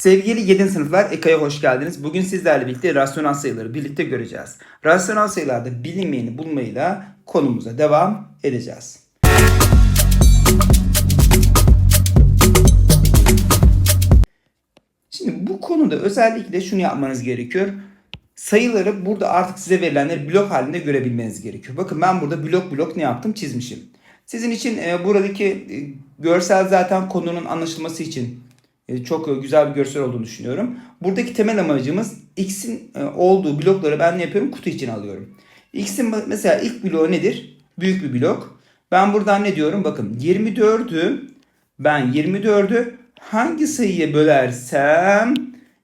Sevgili 7. sınıflar EKA'ya hoş geldiniz. Bugün sizlerle birlikte rasyonel sayıları birlikte göreceğiz. Rasyonel sayılarda bilinmeyeni bulmayla konumuza devam edeceğiz. Şimdi bu konuda özellikle şunu yapmanız gerekiyor. Sayıları burada artık size verilenleri blok halinde görebilmeniz gerekiyor. Bakın ben burada blok blok ne yaptım çizmişim. Sizin için e, buradaki e, görsel zaten konunun anlaşılması için çok e, güzel bir görsel olduğunu düşünüyorum. Buradaki temel amacımız x'in e, olduğu blokları ben ne yapıyorum? Kutu içine alıyorum. x'in mesela ilk bloğu nedir? Büyük bir blok. Ben buradan ne diyorum? Bakın 24'ü ben 24'ü hangi sayıya bölersem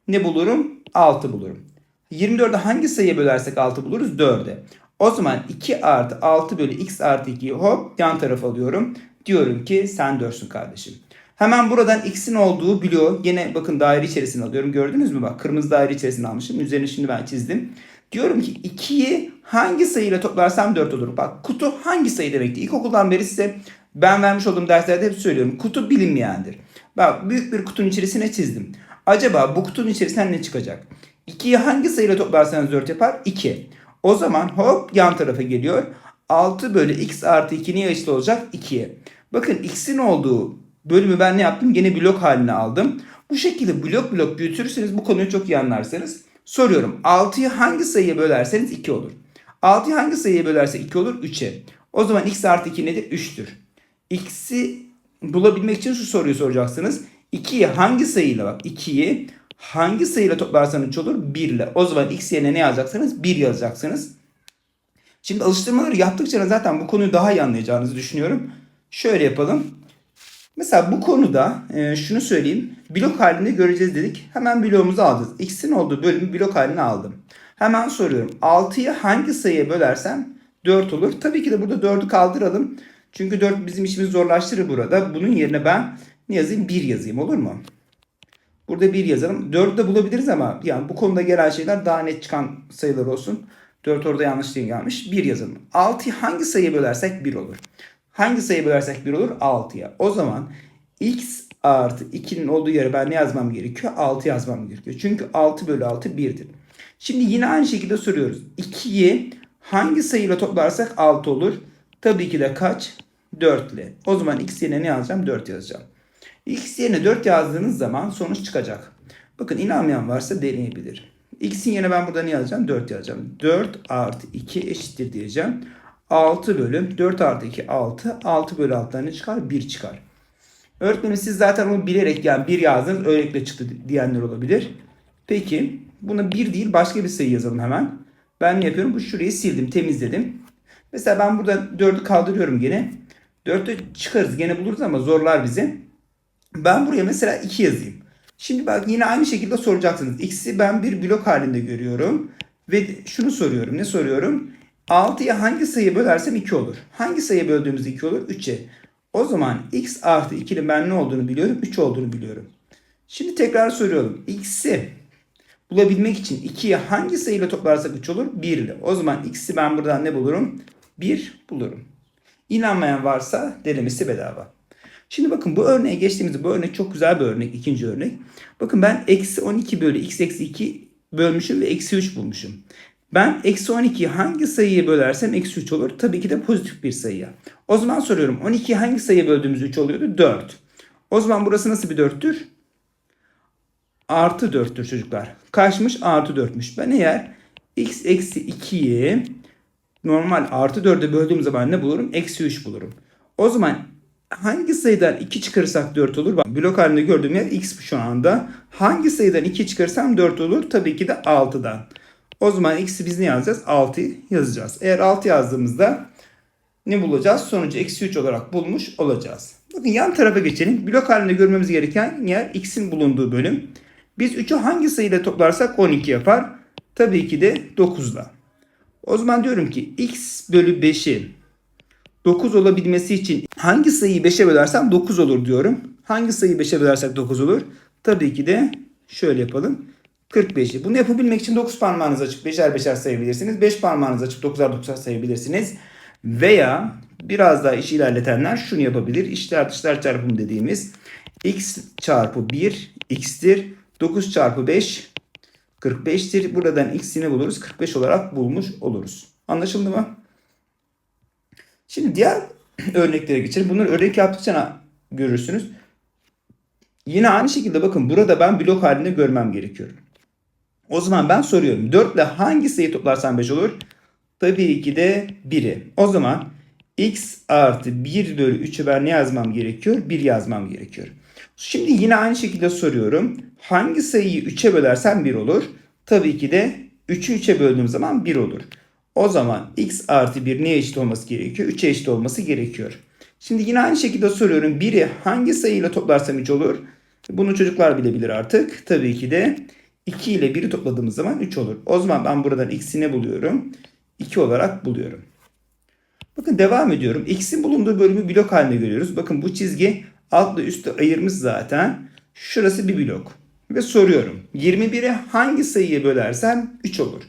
ne bulurum? 6 bulurum. 24'ü hangi sayıya bölersek 6 buluruz? 4'e. O zaman 2 artı 6 bölü x artı 2'yi hop yan tarafa alıyorum. Diyorum ki sen 4'sün kardeşim. Hemen buradan x'in olduğu bloğu yine bakın daire içerisine alıyorum. Gördünüz mü bak kırmızı daire içerisine almışım. Üzerini şimdi ben çizdim. Diyorum ki 2'yi hangi sayıyla toplarsam 4 olur. Bak kutu hangi sayı demekti? İlkokuldan beri size ben vermiş olduğum derslerde hep söylüyorum. Kutu bilinmeyendir. Bak büyük bir kutunun içerisine çizdim. Acaba bu kutunun içerisinden ne çıkacak? 2'yi hangi sayıyla toplarsanız 4 yapar? 2. O zaman hop yan tarafa geliyor. 6 bölü x artı 2 niye eşit olacak? 2'ye. Bakın x'in olduğu bölümü ben ne yaptım? Gene blok haline aldım. Bu şekilde blok blok büyütürseniz bu konuyu çok iyi anlarsınız. Soruyorum 6'yı hangi sayıya bölerseniz 2 olur. 6'yı hangi sayıya bölerse 2 olur? 3'e. O zaman x artı 2 nedir? 3'tür. X'i bulabilmek için şu soruyu soracaksınız. 2'yi hangi sayıyla bak 2'yi hangi sayıyla toplarsanız 3 olur? 1 ile. O zaman x yerine ne yazacaksınız? 1 yazacaksınız. Şimdi alıştırmaları yaptıkça zaten bu konuyu daha iyi anlayacağınızı düşünüyorum. Şöyle yapalım. Mesela bu konuda e, şunu söyleyeyim. Blok halinde göreceğiz dedik. Hemen bloğumuzu alacağız. X'in olduğu bölümü blok haline aldım. Hemen soruyorum. 6'yı hangi sayıya bölersem 4 olur. Tabii ki de burada 4'ü kaldıralım. Çünkü 4 bizim işimizi zorlaştırır burada. Bunun yerine ben ne yazayım? 1 yazayım olur mu? Burada 1 yazalım. 4'ü de bulabiliriz ama yani bu konuda gelen şeyler daha net çıkan sayılar olsun. 4 orada yanlış değil gelmiş. 1 yazalım. 6'yı hangi sayıya bölersek 1 olur. Hangi sayı bölersek 1 olur? 6'ya. O zaman x artı 2'nin olduğu yere ben ne yazmam gerekiyor? 6 yazmam gerekiyor. Çünkü 6 bölü 6 1'dir. Şimdi yine aynı şekilde soruyoruz. 2'yi hangi sayıyla toplarsak 6 olur? Tabii ki de kaç? 4 ile. O zaman x yerine ne yazacağım? 4 yazacağım. x yerine 4 yazdığınız zaman sonuç çıkacak. Bakın inanmayan varsa deneyebilir. x'in yerine ben burada ne yazacağım? 4 yazacağım. 4 artı 2 eşittir diyeceğim. 6 bölü 4 artı 2 6. 6 bölü 6'dan ne çıkar? 1 çıkar. Öğretmenim siz zaten onu bilerek yani 1 yazdınız öylelikle çıktı diyenler olabilir. Peki buna 1 değil başka bir sayı yazalım hemen. Ben ne yapıyorum? Bu şurayı sildim temizledim. Mesela ben burada 4'ü kaldırıyorum gene. 4'ü çıkarız gene buluruz ama zorlar bizi. Ben buraya mesela 2 yazayım. Şimdi bak yine aynı şekilde soracaksınız. X'i ben bir blok halinde görüyorum. Ve şunu soruyorum. Ne soruyorum? 6'ya hangi sayı bölersem 2 olur. Hangi sayı böldüğümüz 2 olur? 3'e. O zaman x artı 2'nin ben ne olduğunu biliyorum? 3 olduğunu biliyorum. Şimdi tekrar soruyorum. x'i bulabilmek için 2'yi hangi sayıyla toplarsak 3 olur? 1 ile. O zaman x'i ben buradan ne bulurum? 1 bulurum. İnanmayan varsa denemesi bedava. Şimdi bakın bu örneğe geçtiğimizde bu örnek çok güzel bir örnek. ikinci örnek. Bakın ben eksi 12 bölü x eksi 2 bölmüşüm ve eksi 3 bulmuşum. Ben eksi 12'yi hangi sayıya bölersem eksi 3 olur. Tabii ki de pozitif bir sayıya. O zaman soruyorum 12'yi hangi sayıya böldüğümüz 3 oluyordu? 4. O zaman burası nasıl bir 4'tür? Artı 4'tür çocuklar. Kaçmış? Artı 4'müş. Ben eğer x eksi 2'yi normal artı 4'e böldüğüm zaman ne bulurum? Eksi 3 bulurum. O zaman hangi sayıdan 2 çıkarırsak 4 olur? Bak, blok halinde gördüğüm yer x şu anda. Hangi sayıdan 2 çıkarırsam 4 olur? Tabii ki de 6'dan. O zaman x'i biz ne yazacağız? 6 yazacağız. Eğer 6 yazdığımızda ne bulacağız? Sonucu eksi 3 olarak bulmuş olacağız. Bakın yan tarafa geçelim. Blok halinde görmemiz gereken yer x'in bulunduğu bölüm. Biz 3'ü hangi sayıyla toplarsak 12 yapar? Tabii ki de 9'la. O zaman diyorum ki x bölü 5'i 9 olabilmesi için hangi sayıyı 5'e bölersem 9 olur diyorum. Hangi sayıyı 5'e bölersek 9 olur? Tabii ki de şöyle yapalım. 45'i. Bunu yapabilmek için 9 parmağınızı açıp 5'er 5'er sayabilirsiniz. 5 parmağınızı açıp 9'ar 9'ar sayabilirsiniz. Veya biraz daha işi ilerletenler şunu yapabilir. İşler dışlar çarpımı dediğimiz x çarpı 1 x'tir. 9 çarpı 5 45'tir. Buradan x'ini buluruz. 45 olarak bulmuş oluruz. Anlaşıldı mı? Şimdi diğer örneklere geçelim. Bunları örnek yaptıkça görürsünüz. Yine aynı şekilde bakın burada ben blok halinde görmem gerekiyor. O zaman ben soruyorum. 4 ile hangi sayı toplarsam 5 olur? Tabii ki de 1'i. O zaman x artı 1 bölü 3'ü ben ne yazmam gerekiyor? 1 yazmam gerekiyor. Şimdi yine aynı şekilde soruyorum. Hangi sayıyı 3'e bölersem 1 olur? Tabii ki de 3'ü 3'e böldüğüm zaman 1 olur. O zaman x artı 1 neye eşit olması gerekiyor? 3'e eşit olması gerekiyor. Şimdi yine aynı şekilde soruyorum. 1'i hangi sayıyla toplarsam 3 olur? Bunu çocuklar bilebilir artık. Tabii ki de 2 ile 1'i topladığımız zaman 3 olur. O zaman ben buradan x'ini buluyorum. 2 olarak buluyorum. Bakın devam ediyorum. X'in bulunduğu bölümü blok halinde görüyoruz. Bakın bu çizgi altla üstü ayırmış zaten. Şurası bir blok. Ve soruyorum. 21'i hangi sayıya bölersem 3 olur.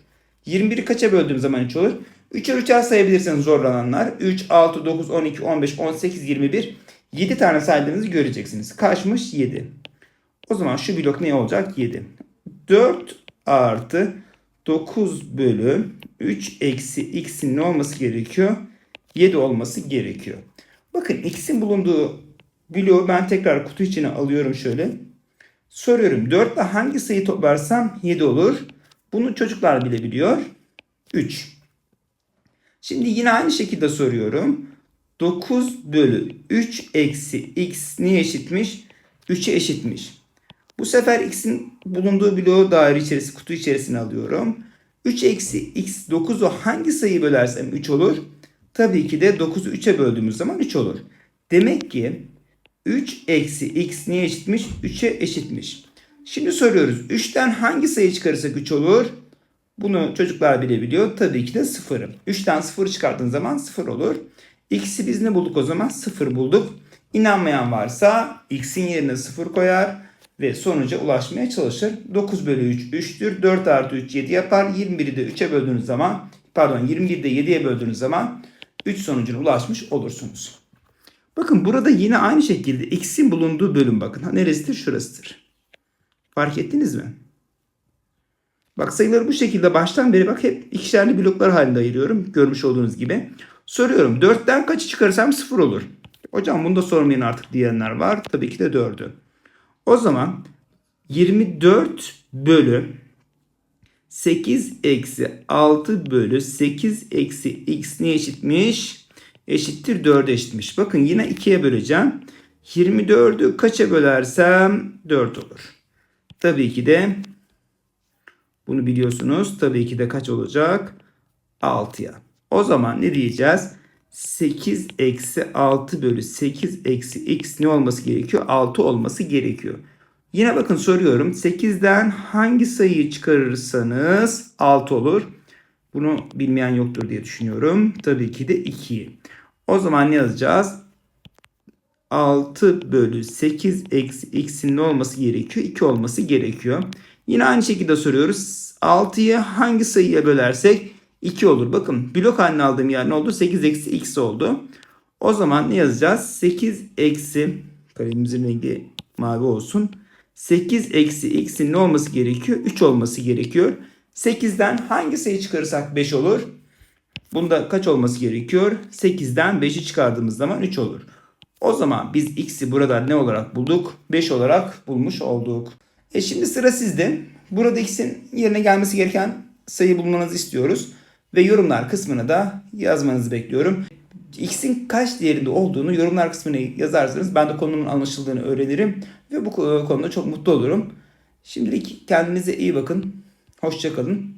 21'i kaça böldüğüm zaman 3 olur? 3'er 3'er sayabilirsiniz zorlananlar. 3, 6, 9, 12, 15, 18, 21. 7 tane saydığınızı göreceksiniz. Kaçmış? 7. O zaman şu blok ne olacak? 7. 4 artı 9 bölü 3 eksi x'in ne olması gerekiyor? 7 olması gerekiyor. Bakın x'in bulunduğu bloğu ben tekrar kutu içine alıyorum şöyle. Soruyorum 4 ile hangi sayı toplarsam 7 olur? Bunu çocuklar bile biliyor. 3. Şimdi yine aynı şekilde soruyorum. 9 bölü 3 eksi x niye eşitmiş? 3'e eşitmiş. Bu sefer x'in bulunduğu bloğu daire içerisi, kutu içerisine alıyorum. 3 eksi x 9'u hangi sayıyı bölersem 3 olur? Tabii ki de 9'u 3'e böldüğümüz zaman 3 olur. Demek ki 3 eksi x niye eşitmiş? 3'e eşitmiş. Şimdi soruyoruz. 3'ten hangi sayı çıkarırsak 3 olur? Bunu çocuklar bile biliyor. Tabii ki de 0'ı. 3'ten 0 çıkarttığın zaman 0 olur. X'i biz ne bulduk o zaman? 0 bulduk. İnanmayan varsa x'in yerine 0 koyar ve sonuca ulaşmaya çalışır. 9 bölü 3 3'tür. 4 artı 3 7 yapar. 21'i de 3'e böldüğünüz zaman pardon 21'i de 7'ye böldüğünüz zaman 3 sonucuna ulaşmış olursunuz. Bakın burada yine aynı şekilde x'in bulunduğu bölüm bakın. Ha, neresidir? Şurasıdır. Fark ettiniz mi? Bak sayıları bu şekilde baştan beri bak hep ikişerli bloklar halinde ayırıyorum. Görmüş olduğunuz gibi. Soruyorum 4'ten kaçı çıkarırsam 0 olur. Hocam bunu da sormayın artık diyenler var. Tabii ki de 4'ü. O zaman 24 bölü 8 eksi 6 bölü 8 eksi x ne eşitmiş? Eşittir 4'e eşitmiş. Bakın yine 2'ye böleceğim. 24'ü kaça bölersem 4 olur. Tabii ki de bunu biliyorsunuz. Tabii ki de kaç olacak? 6'ya. O zaman ne diyeceğiz? 8 eksi 6 bölü 8 eksi x ne olması gerekiyor? 6 olması gerekiyor. Yine bakın soruyorum. 8'den hangi sayıyı çıkarırsanız 6 olur. Bunu bilmeyen yoktur diye düşünüyorum. Tabii ki de 2'yi. O zaman ne yazacağız? 6 bölü 8 eksi x'in ne olması gerekiyor? 2 olması gerekiyor. Yine aynı şekilde soruyoruz. 6'yı hangi sayıya bölersek 2 olur. Bakın blok haline aldığım yer ne oldu? 8 eksi x oldu. O zaman ne yazacağız? 8 eksi kalemimizin rengi mavi olsun. 8 eksi x'in ne olması gerekiyor? 3 olması gerekiyor. 8'den hangi sayı çıkarırsak 5 olur? Bunda kaç olması gerekiyor? 8'den 5'i çıkardığımız zaman 3 olur. O zaman biz x'i burada ne olarak bulduk? 5 olarak bulmuş olduk. E şimdi sıra sizde. Burada x'in yerine gelmesi gereken sayı bulmanızı istiyoruz. Ve yorumlar kısmına da yazmanızı bekliyorum. X'in kaç değerinde olduğunu yorumlar kısmına yazarsanız ben de konunun anlaşıldığını öğrenirim. Ve bu konuda çok mutlu olurum. Şimdilik kendinize iyi bakın. Hoşçakalın.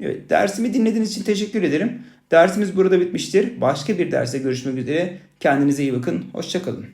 Evet, dersimi dinlediğiniz için teşekkür ederim. Dersimiz burada bitmiştir. Başka bir derse görüşmek üzere. Kendinize iyi bakın. Hoşçakalın.